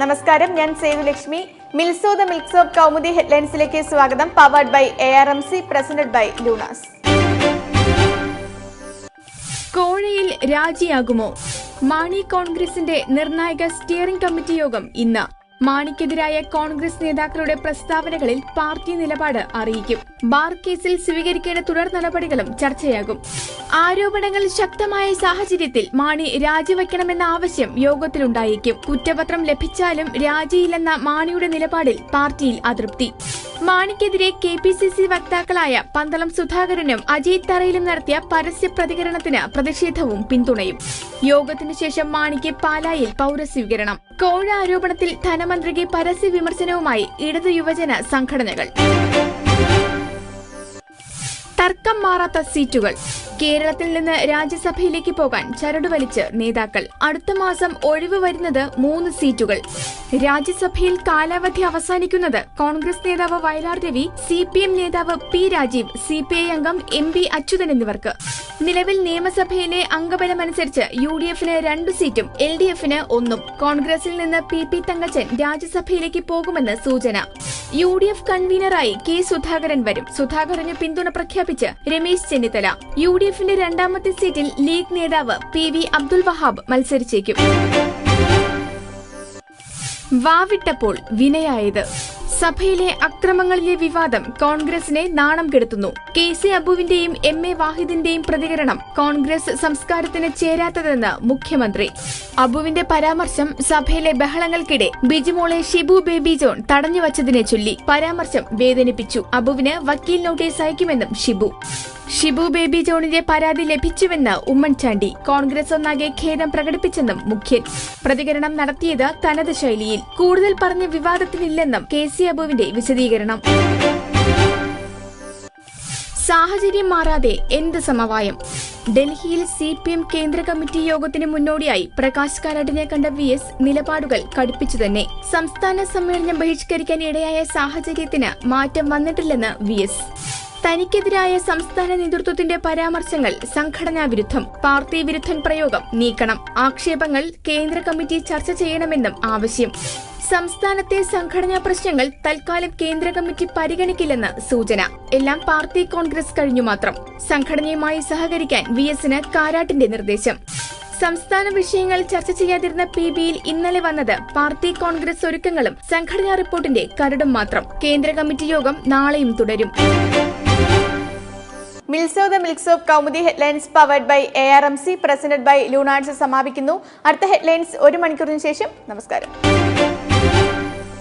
നമസ്കാരം ഞാൻ സേതുലക്ഷ്മി. മിൽസോ ദ മിൽക്സ് ഓഫ് കൗമുദി ഹെഡ്ലൈൻസിലേക്ക് സ്വാഗതം powered by A R M C presented by Lunars കോഴയിൽ രാജിയാകുമോ? മാണി കോൺഗ്രസിന്റെ നിർണായക സ്റ്റിയറിംഗ് കമ്മിറ്റി യോഗം ഇന്ന്. മാണിക്കെതിരായ കോൺഗ്രസ് നേതാക്കളുടെ പ്രസ്താവനകളിൽ പാർട്ടി നിലപാട് അറിയിക്കും. ബാർ കേസിൽ സ്വീകരിക്കേണ്ട തുടർ നടപടികളും ചർച്ചയാകും. ആരോപണങ്ങൾ ശക്തമായ സാഹചര്യത്തിൽ മാണി രാജിവെക്കണമെന്ന ആവശ്യം യോഗത്തിലുണ്ടായേക്കും. കുറ്റപത്രം ലഭിച്ചാലും രാജിയില്ലെന്ന മാണിയുടെ നിലപാടിൽ പാർട്ടിയിൽ അതൃപ്തി. മാണിക്കെതിരെ കെ പി സി സി വക്താക്കളായ പന്തളം സുധാകരനും അജയ് തറയിലും നടത്തിയ പരസ്യ പ്രതികരണത്തിന് പ്രതിഷേധവും പിന്തുണയും. യോഗത്തിനു ശേഷം മാണിക്ക് പാലായിൽ പൗരസ്വീകരണം. കോഴ ആരോപണത്തിൽ ധനമന്ത്രിക്ക് പരസ്യ വിമർശനവുമായി ഇടതു യുവജന സംഘടനകൾ. തർക്കം മാറാത്ത സീറ്റുകൾ. കേരളത്തിൽ നിന്ന് രാജ്യസഭയിലേക്ക് പോകാൻ ചരടുവലിച്ച് നേതാക്കൾ. അടുത്ത മാസം ഒഴിവ് വരുന്നത് മൂന്ന് സീറ്റുകൾ. രാജ്യസഭയിൽ കാലാവധി അവസാനിക്കുന്നത് കോൺഗ്രസ് നേതാവ് Vayalar Ravi C P M നേതാവ് P Rajeev C P I അംഗം എം പി അച്യുതൻ എന്നിവർക്ക്. നിലവിൽ നിയമസഭയിലെ അംഗബലമനുസരിച്ച് യു ഡി എഫിന് രണ്ടു സീറ്റും എൽ ഡി എഫിന് ഒന്നും. കോൺഗ്രസിൽ നിന്ന് പി പി തങ്കച്ചൻ രാജ്യസഭയിലേക്ക് പോകുമെന്ന് സൂചന. യു ഡി എഫ് കൺവീനറായി കെ സുധാകരൻ വരും. സുധാകരന് പിന്തുണ പ്രഖ്യാപിച്ച് രമേശ് ചെന്നിത്തല. യു ഡി എഫിന്റെ രണ്ടാമത്തെ സീറ്റിൽ ലീഗ് നേതാവ് പി വി അബ്ദുൽ വഹാബ് മത്സരിച്ചേക്കും. വാവിട്ടപ്പോൾ വിനയായത്. സഭയിലെ അക്രമങ്ങളിലെ വിവാദം കോൺഗ്രസിനെ നാണം കെടുത്തുന്നു. കെ സി അബുവിന്റെയും എം എ വാഹിദിന്റെയും പ്രതികരണം കോൺഗ്രസ് സംസ്കാരത്തിന് ചേരാത്തതെന്ന് മുഖ്യമന്ത്രി. അബുവിന്റെ പരാമർശം സഭയിലെ ബഹളങ്ങൾക്കിടെ ബിജിമോളെ ഷിബു ബേബി ജോൺ തടഞ്ഞുവച്ചതിനെ ചൊല്ലി പരാമർശം വേദനിപ്പിച്ചു. അബുവിന് വക്കീൽ നോട്ടീസ് അയക്കുമെന്നും ഷിബു. ഷിബു ബേബി ജോണിന്റെ പരാതി ലഭിച്ചുവെന്ന് ഉമ്മൻചാണ്ടി. കോൺഗ്രസ് ഒന്നാകെ ഖേദം പ്രകടിപ്പിച്ചെന്നും മുഖ്യൻ. പ്രതികരണം നടത്തിയത് തനത് ശൈലിയിൽ. കൂടുതൽ പറഞ്ഞ വിവാദത്തിനില്ലെന്നും കെ സി അബുവിന്റെ വിശദീകരണം. സാഹചര്യം മാറാതെ എന്ത് സമവായം? ഡൽഹിയിൽ സി പി എം കേന്ദ്ര കമ്മിറ്റി യോഗത്തിന് മുന്നോടിയായി പ്രകാശ് കാരാട്ടിനെ കണ്ട വി എസ് നിലപാടുകൾ കടുപ്പിച്ചു തന്നെ. സംസ്ഥാന സമ്മേളനം ബഹിഷ്കരിക്കാൻ ഇടയായ സാഹചര്യത്തിന് മാറ്റം വന്നിട്ടില്ലെന്ന് വി എസ്. തനിക്കെതിരായ സംസ്ഥാന നേതൃത്വത്തിന്റെ പരാമർശങ്ങൾ സംഘടനാ വിരുദ്ധം. പാർട്ടി വിരുദ്ധൻ പ്രയോഗം നീക്കണം. ആക്ഷേപങ്ങൾ കേന്ദ്ര കമ്മിറ്റി ചർച്ച ചെയ്യണമെന്നും ആവശ്യം. സംസ്ഥാനത്തെ സംഘടനാ പ്രശ്നങ്ങൾ തൽക്കാലം കേന്ദ്ര കമ്മിറ്റി പരിഗണിക്കില്ലെന്ന് സൂചന. എല്ലാം പാർട്ടി കോൺഗ്രസ് കഴിഞ്ഞു മാത്രം. സംഘടനയുമായി സഹകരിക്കാൻ വി എസിന് കാരാട്ടിന്റെ നിർദ്ദേശം. സംസ്ഥാന വിഷയങ്ങൾ ചർച്ച ചെയ്യാതിരുന്ന പി ബിയിൽ ഇന്നലെ വന്നത് പാർട്ടി കോൺഗ്രസ് ഒരുക്കങ്ങളും സംഘടനാ റിപ്പോർട്ടിന്റെ കരടും മാത്രം. കേന്ദ്ര കമ്മിറ്റി യോഗം നാളെയും തുടരും. മിൽസോ the milks of Kaumudi headlines powered by A R M C presented by Lunars സമാപിക്കുന്നു. അടുത്ത ഹെഡ്ലൈൻസ് ഒരു മണിക്കൂറിന് ശേഷം. നമസ്കാരം.